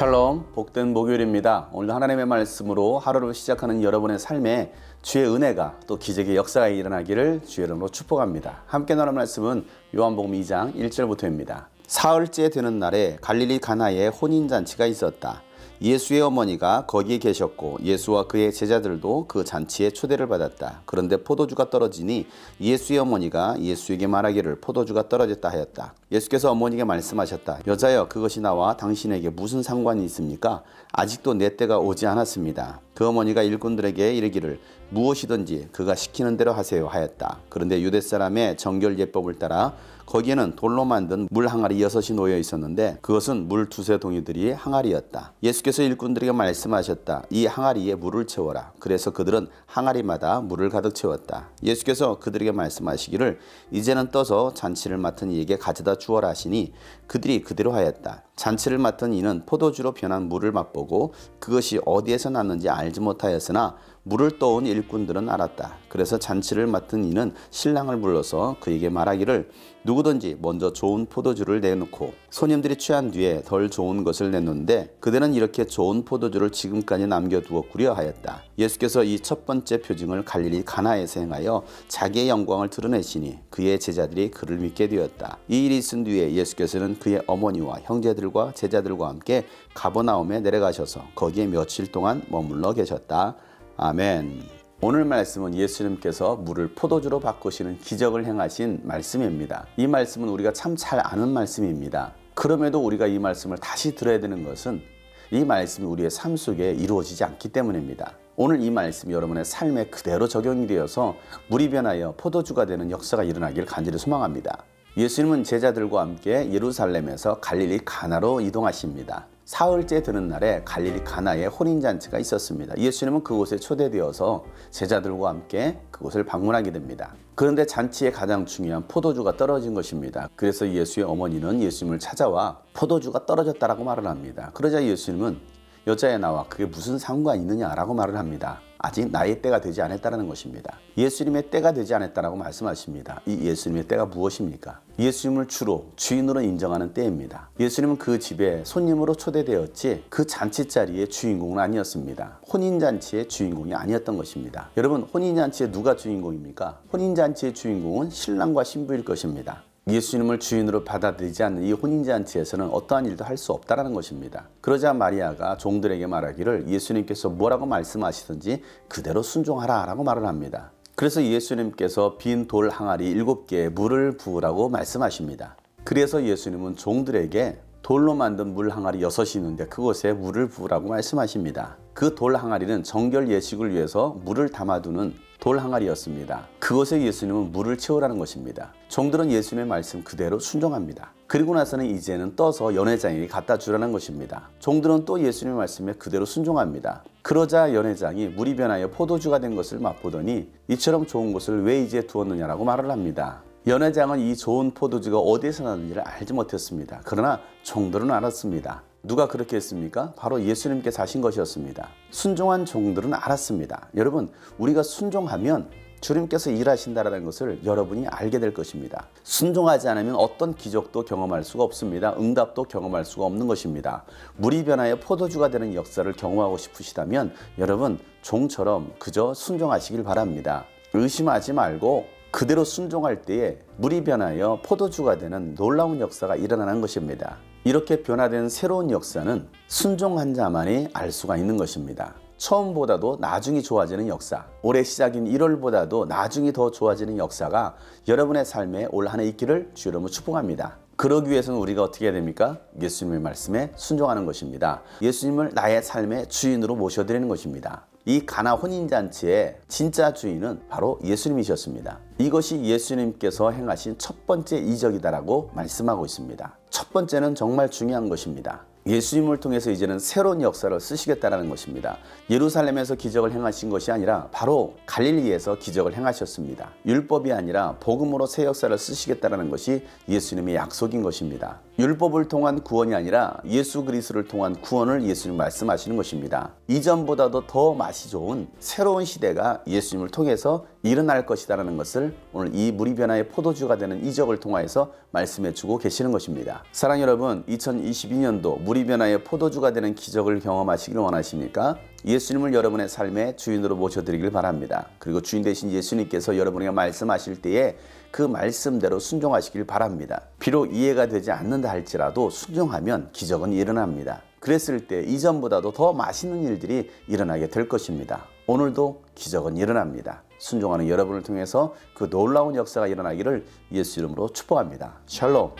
샬롬 복된 목요일입니다. 오늘 하나님의 말씀으로 하루를 시작하는 여러분의 삶에 주의 은혜가 또 기적의 역사가 일어나기를 주의 이름으로 축복합니다. 함께 나눌 말씀은 요한복음 2장 1절부터입니다. 사흘째 되는 날에 갈릴리 가나에 혼인 잔치가 있었다. 예수의 어머니가 거기에 계셨고 예수와 그의 제자들도 그 잔치에 초대를 받았다. 그런데 포도주가 떨어지니 예수의 어머니가 예수에게 말하기를 포도주가 떨어졌다 하였다. 예수께서 어머니에게 말씀하셨다. 여자여 그것이 나와 당신에게 무슨 상관이 있습니까? 아직도 내 때가 오지 않았습니다. 그 어머니가 일꾼들에게 이르기를 무엇이든지 그가 시키는 대로 하세요 하였다. 그런데 유대 사람의 정결 예법을 따라 거기에는 돌로 만든 물 항아리 여섯이 놓여 있었는데 그것은 물 두세 동이들이 항아리였다. 예수께서 일꾼들에게 말씀하셨다. 이 항아리에 물을 채워라. 그래서 그들은 항아리마다 물을 가득 채웠다. 예수께서 그들에게 말씀하시기를 이제는 떠서 잔치를 맡은 이에게 가져다 주어라 하시니 그들이 그대로 하였다. 잔치를 맡은 이는 포도주로 변한 물을 맛보고 그것이 어디에서 났는지 알지 못하였으나 물을 떠온 일꾼들은 알았다. 그래서 잔치를 맡은 이는 신랑을 불러서 그에게 말하기를 누구든지 먼저 좋은 포도주를 내놓고 손님들이 취한 뒤에 덜 좋은 것을 내놓는데 그대는 이렇게 좋은 포도주를 지금까지 남겨두었구려 하였다. 예수께서 이 첫 번째 표징을 갈릴리 가나에서 행하여 자기의 영광을 드러내시니 그의 제자들이 그를 믿게 되었다. 이 일이 있은 뒤에 예수께서는 그의 어머니와 형제들과 제자들과 함께 가버나움에 내려가셔서 거기에 며칠 동안 머물러 계셨다. 아멘. 오늘 말씀은 예수님께서 물을 포도주로 바꾸시는 기적을 행하신 말씀입니다. 이 말씀은 우리가 참 잘 아는 말씀입니다. 그럼에도 우리가 이 말씀을 다시 들어야 되는 것은 이 말씀이 우리의 삶 속에 이루어지지 않기 때문입니다. 오늘 이 말씀이 여러분의 삶에 그대로 적용이 되어서 물이 변하여 포도주가 되는 역사가 일어나길 간절히 소망합니다. 예수님은 제자들과 함께 예루살렘에서 갈릴리 가나로 이동하십니다. 사흘째 되는 날에 갈릴리 가나에 혼인잔치가 있었습니다. 예수님은 그곳에 초대되어서 제자들과 함께 그곳을 방문하게 됩니다. 그런데 잔치의 가장 중요한 포도주가 떨어진 것입니다. 그래서 예수의 어머니는 예수님을 찾아와 포도주가 떨어졌다라고 말을 합니다. 그러자 예수님은 여자에 나와 그게 무슨 상관이 있느냐라고 말을 합니다. 아직 나의 때가 되지 않았다는 것입니다. 예수님의 때가 되지 않았다라고 말씀하십니다. 이 예수님의 때가 무엇입니까? 예수님을 주로 주인으로 인정하는 때입니다. 예수님은 그 집에 손님으로 초대되었지 그 잔치 자리의 주인공은 아니었습니다. 혼인 잔치의 주인공이 아니었던 것입니다. 여러분 혼인 잔치의 누가 주인공입니까? 혼인 잔치의 주인공은 신랑과 신부일 것입니다. 예수님을 주인으로 받아들이지 않는 이 혼인잔치에서는 어떠한 일도 할 수 없다라는 것입니다. 그러자 마리아가 종들에게 말하기를 예수님께서 뭐라고 말씀하시든지 그대로 순종하라 라고 말을 합니다. 그래서 예수님께서 빈 돌 항아리 일곱 개에 물을 부으라고 말씀하십니다. 그래서 예수님은 종들에게 돌로 만든 물 항아리 여섯이 있는데 그곳에 물을 부으라고 말씀하십니다. 그 돌 항아리는 정결 예식을 위해서 물을 담아두는 돌 항아리였습니다. 그곳에 예수님은 물을 채우라는 것입니다. 종들은 예수님의 말씀 그대로 순종합니다. 그리고 나서는 이제는 떠서 연회장에게 갖다 주라는 것입니다. 종들은 또 예수님의 말씀에 그대로 순종합니다. 그러자 연회장이 물이 변하여 포도주가 된 것을 맛보더니 이처럼 좋은 것을 왜 이제 두었느냐라고 말을 합니다. 연회장은 이 좋은 포도주가 어디에서 나는지를 알지 못했습니다. 그러나 종들은 알았습니다. 누가 그렇게 했습니까? 바로 예수님께서 하신 것이었습니다. 순종한 종들은 알았습니다. 여러분, 우리가 순종하면 주님께서 일하신다라는 것을 여러분이 알게 될 것입니다. 순종하지 않으면 어떤 기적도 경험할 수가 없습니다. 응답도 경험할 수가 없는 것입니다. 물이 변하여 포도주가 되는 역사를 경험하고 싶으시다면 여러분 종처럼 그저 순종하시길 바랍니다. 의심하지 말고 그대로 순종할 때에 물이 변하여 포도주가 되는 놀라운 역사가 일어나는 것입니다. 이렇게 변화된 새로운 역사는 순종한 자만이 알 수가 있는 것입니다. 처음보다도 나중이 좋아지는 역사, 올해 시작인 1월보다도 나중이 더 좋아지는 역사가 여러분의 삶에 올 한해 있기를 주 여러분 축복합니다. 그러기 위해서는 우리가 어떻게 해야 됩니까? 예수님의 말씀에 순종하는 것입니다. 예수님을 나의 삶의 주인으로 모셔드리는 것입니다. 이 가나 혼인잔치의 진짜 주인은 바로 예수님이셨습니다. 이것이 예수님께서 행하신 첫 번째 이적이다라고 말씀하고 있습니다. 첫 번째는 정말 중요한 것입니다. 예수님을 통해서 이제는 새로운 역사를 쓰시겠다라는 것입니다. 예루살렘에서 기적을 행하신 것이 아니라 바로 갈릴리에서 기적을 행하셨습니다. 율법이 아니라 복음으로 새 역사를 쓰시겠다라는 것이 예수님의 약속인 것입니다. 율법을 통한 구원이 아니라 예수 그리스도를 통한 구원을 예수님 말씀하시는 것입니다. 이전보다도 더 맛이 좋은 새로운 시대가 예수님을 통해서 일어날 것이다라는 것을 오늘 이 무리 변화의 포도주가 되는 이적을 통하여서 말씀해 주고 계시는 것입니다. 사랑 여러분, 2022년도 무리 변화의 포도주가 되는 기적을 경험하시길 원하십니까? 예수님을 여러분의 삶의 주인으로 모셔드리길 바랍니다. 그리고 주인 되신 예수님께서 여러분에게 말씀하실 때에 그 말씀대로 순종하시길 바랍니다. 비록 이해가 되지 않는다 할지라도 순종하면 기적은 일어납니다. 그랬을 때 이전보다도 더 맛있는 일들이 일어나게 될 것입니다. 오늘도 기적은 일어납니다. 순종하는 여러분을 통해서 그 놀라운 역사가 일어나기를 예수 이름으로 축복합니다. 샬롬.